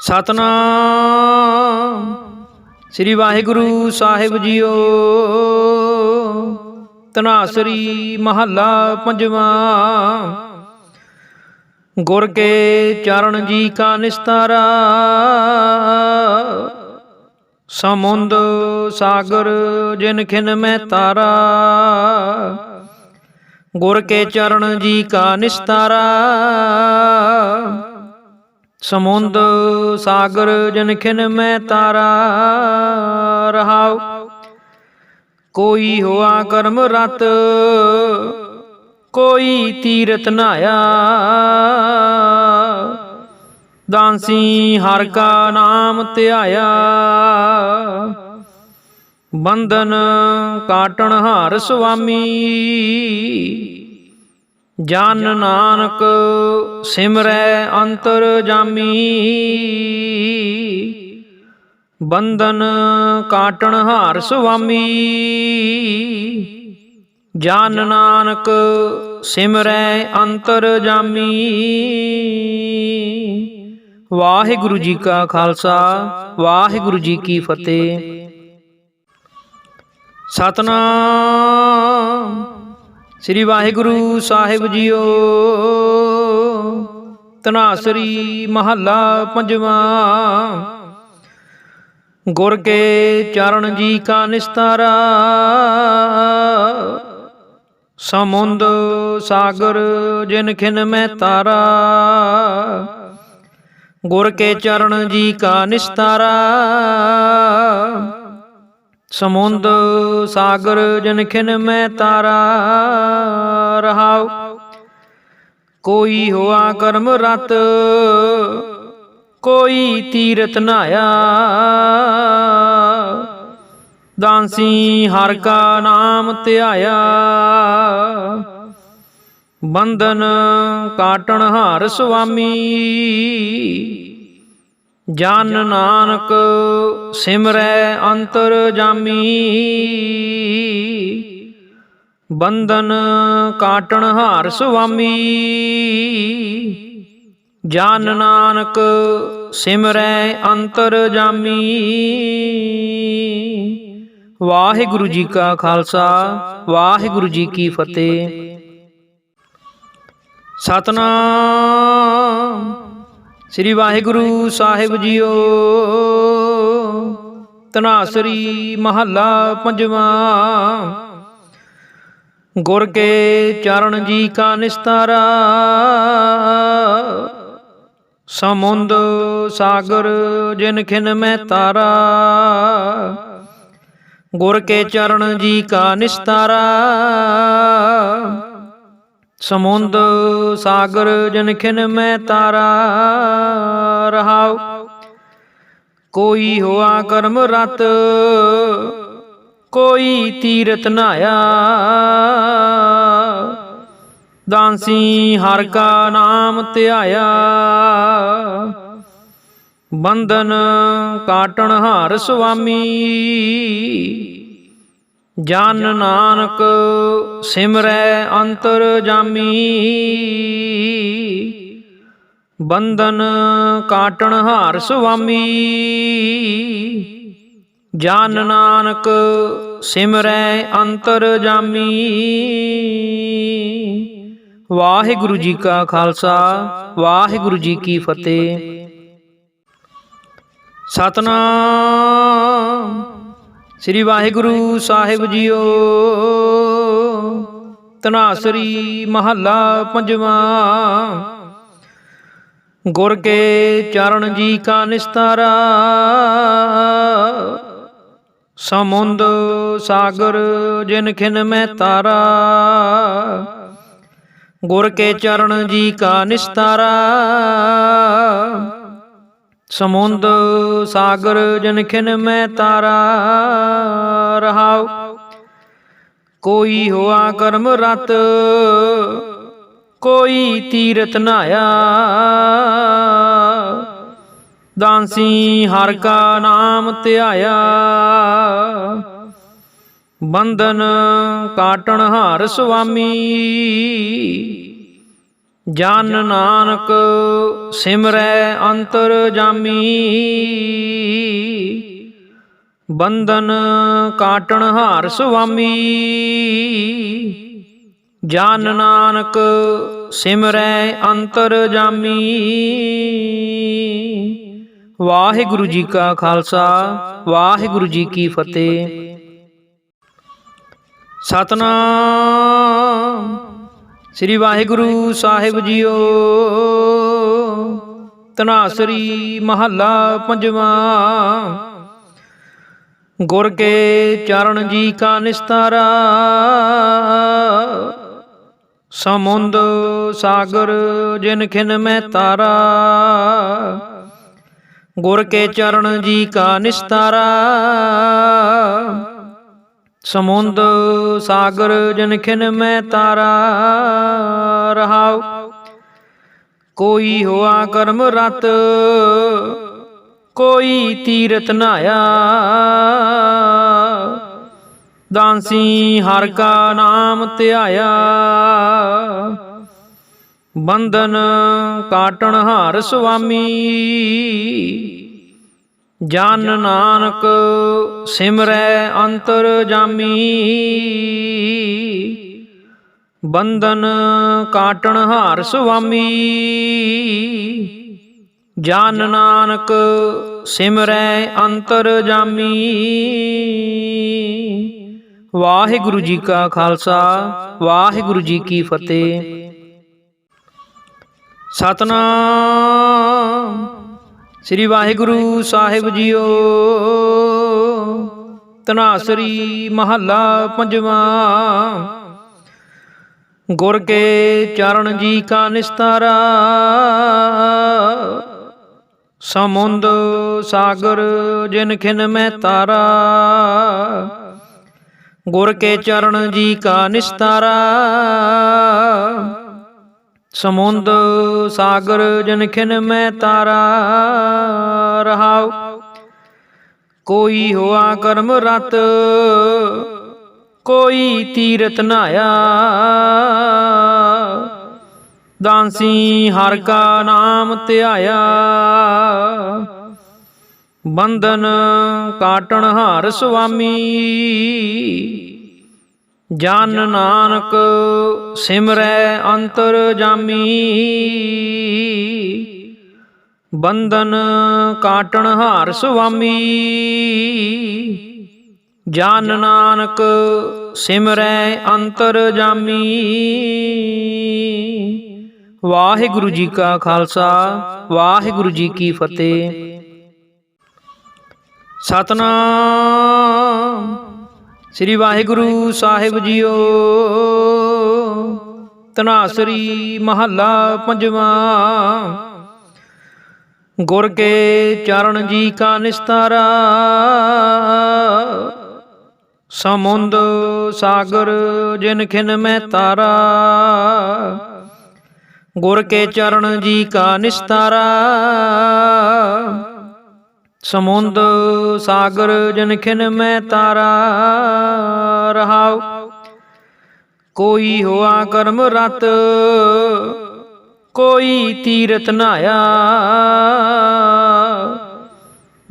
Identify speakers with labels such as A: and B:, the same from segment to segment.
A: ਸਤਨਾਮ। ਸ੍ਰੀ ਵਾਹਿਗੁਰੂ ਸਾਹਿਬ ਜੀਓ। ਤਨਾਸਰੀ ਮਹੱਲਾ ਪੰਜਵਾਂ। ਗੁਰ ਕੇ ਚਰਨ ਜੀ ਕਾ ਨਿਸਤਾਰਾ। ਸਮੁੰਦ ਸਾਗਰ ਜਿਨ ਖਿਨ ਮੈਂ ਤਾਰਾ। ਗੁਰ ਕੇ ਚਰਨ ਜੀ ਕਾ ਨਿਸਤਾਰਾ। ਸਮੁੰਦ ਸਾਗਰ ਜਨ ਖਿਨ ਮੈਂ ਤਾਰਾ ਰਹਾਉ। ਕੋਈ ਹੋਆ ਕਰਮ ਰਤ, ਕੋਈ ਤੀਰਤ ਨਾਇਆ। ਦਾਨਸੀ ਹਰ ਕਾ ਨਾਮ ਧਿਆਇਆ। ਬੰਧਨ ਕਾਟਣ ਹਾਰ ਸੁਆਮੀ। ਜਨ ਨਾਨਕ ਸਿਮਰੈ ਅੰਤਰ ਜਾਮੀ। ਬੰਧਨ ਕਾਟਣ ਹਾਰ ਸੁਆਮੀ। ਜਨ ਨਾਨਕ ਸਿਮਰੈ ਅੰਤਰ ਜਾਮੀ। ਵਾਹਿਗੁਰੂ ਜੀ ਕਾ ਖਾਲਸਾ, ਵਾਹਿਗੁਰੂ ਜੀ ਕੀ ਫਤਿਹ। ਸਤਨਾਮ। ਸ੍ਰੀ ਵਾਹਿਗੁਰੂ ਸਾਹਿਬ ਜੀਓ। ਤਨਾਸਰੀ ਮਹੱਲਾ ਪੰਜਵਾਂ। ਗੁਰ ਕੇ ਚਰਨ ਜੀ ਕਾ ਨਿਸਤਾਰਾ। ਸਮੁੰਦ ਸਾਗਰ ਜਿਨ ਖਿਨ ਮੈਂ ਤਾਰਾ। ਗੁਰ ਕੇ ਚਰਨ ਜੀ ਕਾ ਨਿਸਤਾਰਾ। ਸਮੁੰਦ ਸਾਗਰ ਜਨਖਿਨ ਮੈਂ ਤਾਰਾ ਰਹਾਉ, ਕੋਈ ਹੋਆ ਕਰਮ ਰਤ, ਕੋਈ ਤੀਰਤ ਨਾਇਆ। ਦਾਨਸੀ ਹਰ ਕਾ ਨਾਮ ਧਿਆਇਆ, ਬੰਧਨ ਕਾਟਣ ਹਾਰ ਸੁਆਮੀ। ਜਨ ਨਾਨਕ ਸਿਮਰੈ ਅੰਤਰ ਜਾਮੀ। ਬੰਧਨ ਕਾਟਣ ਹਾਰ ਸੁਆਮੀ। ਜਨ ਨਾਨਕ ਸਿਮਰੈ ਅੰਤਰ ਜਾਮੀ। ਵਾਹਿਗੁਰੂ ਜੀ ਕਾ ਖਾਲਸਾ, ਵਾਹਿਗੁਰੂ ਜੀ ਕੀ ਫਤਿਹ। ਸਤਨਾਮ। ਸ੍ਰੀ ਵਾਹਿਗੁਰੂ ਸਾਹਿਬ ਜੀਓ। ਤਨਾਸਰੀ ਮਹੱਲਾ ਪੰਜਵਾਂ। ਗੁਰ ਕੇ ਚਰਨ ਜੀ ਕਾ ਨਿਸਤਾਰਾ। ਸਮੁੰਦ ਸਾਗਰ ਜਿਨ ਖਿਨ ਮੈਂ ਤਾਰਾ। ਗੁਰ ਕੇ ਚਰਨ ਜੀ ਕਾ ਨਿਸਤਾਰਾ। ਸਮੁੰਦ ਸਾਗਰ ਜਨਖਿਨ ਮੈਂ ਤਾਰਾ ਰਹਾਉ। ਕੋਈ ਹੋਆ ਕਰਮ ਰਤ, ਕੋਈ ਤੀਰਤ ਨਾਇਆ। ਦਾਨਸੀ ਹਰ ਕਾ ਨਾਮ ਧਿਆਇਆ। ਬੰਧਨ ਕਾਟਣ ਹਾਰ ਸੁਆਮੀ। ਜਨ ਨਾਨਕ ਸਿਮਰੈ ਅੰਤਰ ਜਾਮੀ। ਬੰਧਨ ਕਾਟਣ ਹਾਰ ਸੁਆਮੀ। ਜਨ ਨਾਨਕ ਸਿਮਰੈ ਅੰਤਰ ਜਾਮੀ। ਵਾਹਿਗੁਰੂ ਜੀ ਕਾ ਖਾਲਸਾ, ਵਾਹਿਗੁਰੂ ਜੀ ਕੀ ਫਤਿਹ। ਸਤਨਾਮ। ਸ੍ਰੀ ਵਾਹਿਗੁਰੂ ਸਾਹਿਬ ਜੀਓ। ਤਨਾਸਰੀ ਮਹੱਲਾ ਪੰਜਵਾਂ। ਗੁਰ ਕੇ ਚਰਨ ਜੀ ਕਾ ਨਿਸਤਾਰਾ। ਸਮੁੰਦ ਸਾਗਰ ਜਿਨ ਖਿਨ ਮੈਂ ਤਾਰਾ। ਗੁਰ ਕੇ ਚਰਨ ਜੀ ਕਾ ਨਿਸਤਾਰਾ। ਸਮੁੰਦ ਸਾਗਰ ਜਨਖਿਨ ਮੈਂ ਤਾਰਾ ਰਹਾਉ। ਕੋਈ ਹੋਆ ਕਰਮ ਰਤ, ਕੋਈ ਤੀਰਤ ਨਾਇਆ। ਦਾਨਸੀ ਹਰ ਕਾ ਨਾਮ ਧਿਆਇਆ। ਬੰਧਨ ਕਾਟਣ ਹਾਰ ਸੁਆਮੀ। ਜਨ ਨਾਨਕ ਸਿਮਰੈ ਅੰਤਰ ਜਾਮੀ। ਬੰਧਨ ਕਾਟਣ ਹਾਰ ਸੁਆਮੀ। ਜਨ ਨਾਨਕ ਸਿਮਰੈ ਅੰਤਰ ਜਾਮੀ। ਵਾਹਿਗੁਰੂ ਜੀ ਕਾ ਖਾਲਸਾ, ਵਾਹਿਗੁਰੂ ਜੀ ਕੀ ਫਤਿਹ। ਸਤਨਾਮ। ਸ੍ਰੀ ਵਾਹਿਗੁਰੂ ਸਾਹਿਬ ਜੀਓ। ਤਨਾਸਰੀ ਮਹੱਲਾ ਪੰਜਵਾਂ। ਗੁਰ ਕੇ ਚਰਨ ਜੀ ਕਾ ਨਿਸਤਾਰਾ। ਸਮੁੰਦ ਸਾਗਰ ਜਿਨ ਖਿਨ ਮੈਂ ਤਾਰਾ। ਗੁਰ ਕੇ ਚਰਨ ਜੀ ਕਾ ਨਿਸਤਾਰਾ। ਸਮੁੰਦ ਸਾਗਰ ਜਨਖਿਨ ਮੈਂ ਤਾਰਾ ਰਹਾਉ। ਕੋਈ ਹੋਆ ਕਰਮ ਰਤ, ਕੋਈ ਤੀਰਤ ਨਾਇਆ। ਦਾਂਸੀ ਹਰ ਕਾ ਨਾਮ ਧਿਆਇਆ। ਬੰਧਨ ਕਾਟਣ ਹਾਰ ਸੁਆਮੀ। ਜਨ ਨਾਨਕ ਸਿਮਰੈ ਅੰਤਰ ਜਾਮੀ। ਬੰਧਨ ਕਾਟਣ ਹਾਰ ਸੁਆਮੀ। ਜਨ ਨਾਨਕ ਸਿਮਰੈ ਅੰਤਰ ਜਾਮੀ। ਵਾਹਿਗੁਰੂ ਜੀ ਕਾ ਖਾਲਸਾ ਵਾਹਿਗੁਰੂ ਜੀ ਕੀ ਫਤਿਹ। ਸਤਨਾਮ। ਸ੍ਰੀ ਵਾਹਿਗੁਰੂ ਸਾਹਿਬ ਜੀਓ। ਤਨਾਸਰੀ ਮਹੱਲਾ ਪੰਜਵਾਂ। ਗੁਰ ਕੇ ਚਰਨ ਜੀ ਕਾ ਨਿਸਤਾਰਾ। ਸਮੁੰਦ ਸਾਗਰ ਜਿਨ ਖਿਨ ਮੈਂ ਤਾਰਾ। ਗੁਰ ਕੇ ਚਰਨ ਜੀ ਕਾ ਨਿਸਤਾਰਾ। ਸਮੁੰਦ ਸਾਗਰ ਜਨਖਿਨ ਮੈਂ ਤਾਰਾ ਰਹਾਉ। ਕੋਈ ਹੋਆ ਕਰਮ ਰਤ, ਕੋਈ ਤੀਰਤ ਨਾਇਆ। ਦਾਂਸੀ ਹਰ ਕਾ ਨਾਮ ਧਿਆਇਆ। ਬੰਧਨ ਕਾਟਣ ਹਾਰ ਸੁਆਮੀ। ਜਨ ਨਾਨਕ ਸਿਮਰੈ ਅੰਤਰ ਜਾਮੀ। ਬੰਧਨ ਕਾਟਣ ਹਾਰ ਸੁਆਮੀ। ਜਨ ਨਾਨਕ ਸਿਮਰੈ ਅੰਤਰ ਜਾਮੀ। ਵਾਹਿਗੁਰੂ ਜੀ ਕਾ ਖਾਲਸਾ ਵਾਹਿਗੁਰੂ ਜੀ ਕੀ ਫਤਿਹ। ਸਤਨਾਮ। ਸ੍ਰੀ ਵਾਹਿਗੁਰੂ ਸਾਹਿਬ ਜੀਓ। ਤਨਾਸਰੀ ਮਹੱਲਾ ਪੰਜਵਾਂ। ਗੁਰ ਕੇ ਚਰਨ ਜੀ ਕਾ ਨਿਸਤਾਰਾ। ਸਮੁੰਦ ਸਾਗਰ ਜਿਨ ਖਿਨ ਮੈਂ ਤਾਰਾ। ਗੁਰ ਕੇ ਚਰਨ ਜੀ ਕਾ ਨਿਸਤਾਰਾ। ਸਮੁੰਦ ਸਾਗਰ ਜਨ ਖਿਨ ਮੈਂ ਤਾਰਾ ਰਹਾਉ। ਕੋਈ ਹੋਆ ਕਰਮ ਰਤ, ਕੋਈ ਤੀਰਤ ਨਾਇਆ।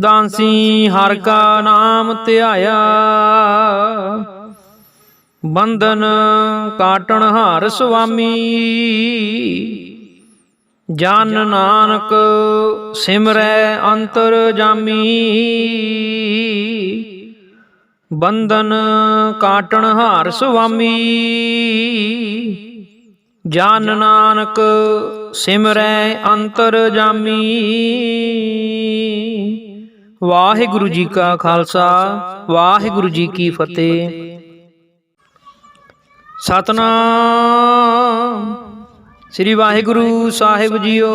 A: ਦਾਂਸੀ ਹਰ ਕਾ ਨਾਮ ਧਿਆਇਆ। ਬੰਧਨ ਕਾਟਣ ਹਾਰ ਸੁਆਮੀ। ਜਨ ਨਾਨਕ ਸਿਮਰੈ ਅੰਤਰ ਜਾਮੀ। ਬੰਧਨ ਕਾਟਣ ਹਾਰ ਸੁਆਮੀ। ਜਨ ਨਾਨਕ ਸਿਮਰੈ ਅੰਤਰ ਜਾਮੀ। ਵਾਹਿਗੁਰੂ ਜੀ ਕਾ ਖਾਲਸਾ ਵਾਹਿਗੁਰੂ ਜੀ ਕੀ ਫਤਿਹ। ਸਤਨਾਮ। ਸ੍ਰੀ ਵਾਹਿਗੁਰੂ ਸਾਹਿਬ ਜੀਓ।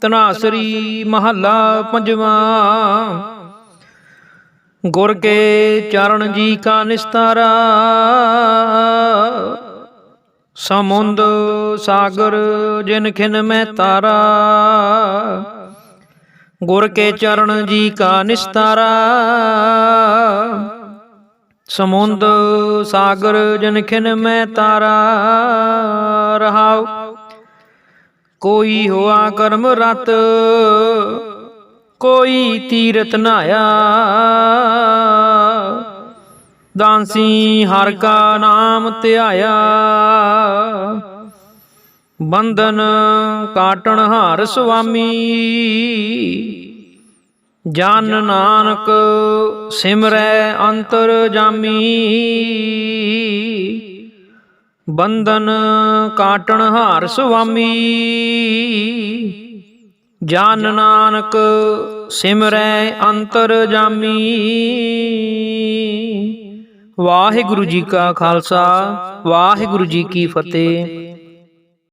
A: ਤਨਾਸਰੀ ਮਹੱਲਾ ਪੰਜਵਾਂ। ਗੁਰ ਕੇ ਚਰਨ ਜੀ ਕਾ ਨਿਸਤਾਰਾ। ਸਮੁੰਦ ਸਾਗਰ ਜਿਨ ਖਿਨ ਮੈਂ ਤਾਰਾ। ਗੁਰ ਕੇ ਚਰਨ ਜੀ ਕਾ ਨਿਸਤਾਰਾ। ਸਮੁੰਦ ਸਾਗਰ ਜਨਖਿਨ ਮੈਂ ਤਾਰਾ ਰਹਾਉ। ਕੋਈ ਹੋਆ ਕਰਮ ਰਤ, ਕੋਈ ਤੀਰਤ ਨਾਇਆ ਦਾਨਸੀ ਹਰ ਕਾ ਨਾਮ ਧਿਆਇਆ। ਬੰਧਨ ਕਾਟਣ ਹਾਰ ਸੁਆਮੀ। ਜਨ ਨਾਨਕ ਸਿਮਰੈ ਅੰਤਰ ਜਾਮੀ। ਬੰਧਨ ਕਾਟਣ ਹਾਰ ਸੁਆਮੀ। ਜਨ ਨਾਨਕ ਸਿਮਰੈ ਅੰਤਰ ਜਾਮੀ। ਵਾਹਿਗੁਰੂ ਜੀ ਕਾ ਖਾਲਸਾ ਵਾਹਿਗੁਰੂ ਜੀ ਕੀ ਫਤਿਹ।